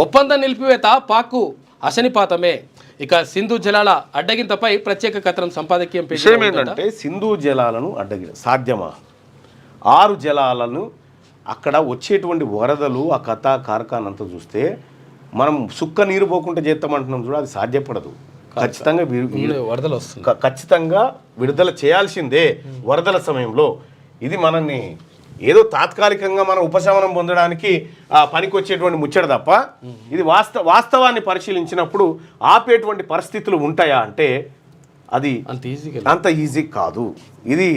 ఒప్పందం నిలిపివేత పాక్కు అశనిపాతమే. ఇక సింధు జలాల అడ్డగింతపై ప్రత్యేక కథనం సంపాదకీయం విషయం. ఏంటంటే సింధు జలాలను అడ్డగి సాధ్యమా? ఆరు జలాలను అక్కడ వచ్చేటువంటి వరదలు ఆ కథ కార్ఖాన్ అంతా చూస్తే మనం సుక్క నీరు పోకుండా చేస్తామంటున్నాం చూడ అది సాధ్యపడదు. ఖచ్చితంగా వరదలు ఖచ్చితంగా విడుదల చేయాల్సిందే వరదల సమయంలో. ఇది మనల్ని ఏదో తాత్కాలికంగా మనం ఉపశమనం పొందడానికి ఆ పనికి వచ్చేటువంటి ముచ్చట తప్ప ఇది వాస్త వాస్తవాన్ని పరిశీలించినప్పుడు ఆపేటువంటి పరిస్థితులు ఉంటాయా అంటే అది అంత ఈజీగా అంత ఈజీ కాదు. ఇది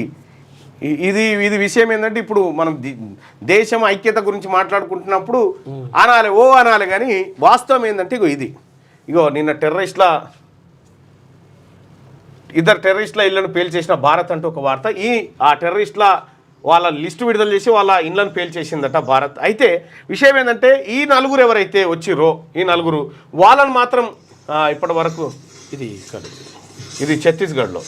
ఇది ఇది విషయం ఏంటంటే ఇప్పుడు మనం దేశం ఐక్యత గురించి మాట్లాడుకుంటున్నప్పుడు అనాలి ఓ అనాలి కానీ వాస్తవం ఏంటంటే ఇగో ఇది. ఇగో నిన్న టెర్రరిస్ట్ల ఇద్దరు టెర్రరిస్ట్ల ఇళ్ళను పేల్చేసిన భారత్ అంటూ ఒక వార్త. ఈ ఆ టెర్రరిస్ట్ల వాళ్ళ లిస్టు విడుదల చేసి వాళ్ళ ఇండ్లను పేల్చేసిందట భారత్. అయితే విషయం ఏంటంటే ఈ నలుగురు ఎవరైతే వచ్చిరో ఈ నలుగురు వాళ్ళని మాత్రం ఇప్పటి వరకు ఇది ఇక్కడ ఇది ఛత్తీస్గఢ్లో.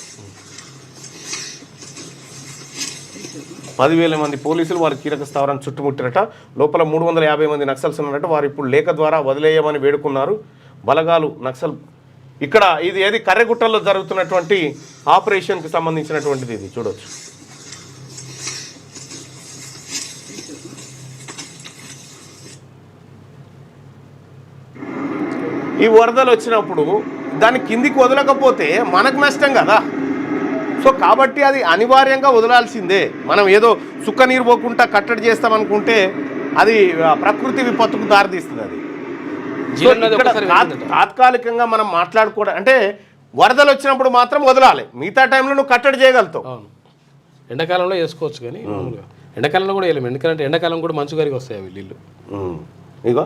పదివేల మంది పోలీసులు వారి కీలక స్థావరాన్ని చుట్టుముట్టినట లోపల మూడు వందల యాభై మంది నక్సల్స్ ఉన్నారట. వారు ఇప్పుడు లేఖ ద్వారా వదిలేయమని వేడుకున్నారు. బలగాలు నక్సల్ ఇక్కడ ఇది ఏది కర్రెగుట్టల్లో జరుగుతున్నటువంటి ఆపరేషన్కి సంబంధించినటువంటిది ఇది చూడొచ్చు. ఈ వరదలు వచ్చినప్పుడు దాన్ని కిందికి వదలకపోతే మనకు నష్టం కదా. సో కాబట్టి అది అనివార్యంగా వదలాల్సిందే. మనం ఏదో సుక్క నీరు పోకుండా కట్టడి చేస్తామనుకుంటే అది ప్రకృతి విపత్తుకు దారితీస్తుంది అది. తాత్కాలికంగా మనం మాట్లాడుకోవడం అంటే వరదలు వచ్చినప్పుడు మాత్రం వదలాలి. మిగతా టైంలో నువ్వు కట్టడి చేయగలుగుతావు. ఎండాకాలంలో వేసుకోవచ్చు కానీ ఎండాకాలంలో కూడా వేయలేము. ఎందుకంటే ఎండాకాలం కూడా మంచు గారికి వస్తాయి అవి నీళ్ళు. ఇగో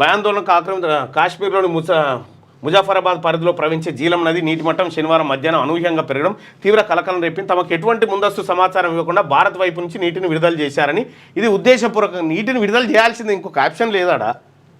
భయాందోళనకు ఆక్రమిత కాశ్మీర్లోని ముసా ముజాఫరాబాద్ పరిధిలో ప్రవహించే జీలం నది నీటి మట్టం శనివారం మధ్యాహ్నం అనూహ్యంగా పెరగడం తీవ్ర కలకలం రేపింది. తమకు ఎటువంటి ముందస్తు సమాచారం ఇవ్వకుండా భారత్ వైపు నుంచి నీటిని విడుదల చేశారని ఇది ఉద్దేశపూర్వకంగా నీటిని విడుదల చేయాల్సింది ఇంకొక ఆప్షన్ లేదాడా?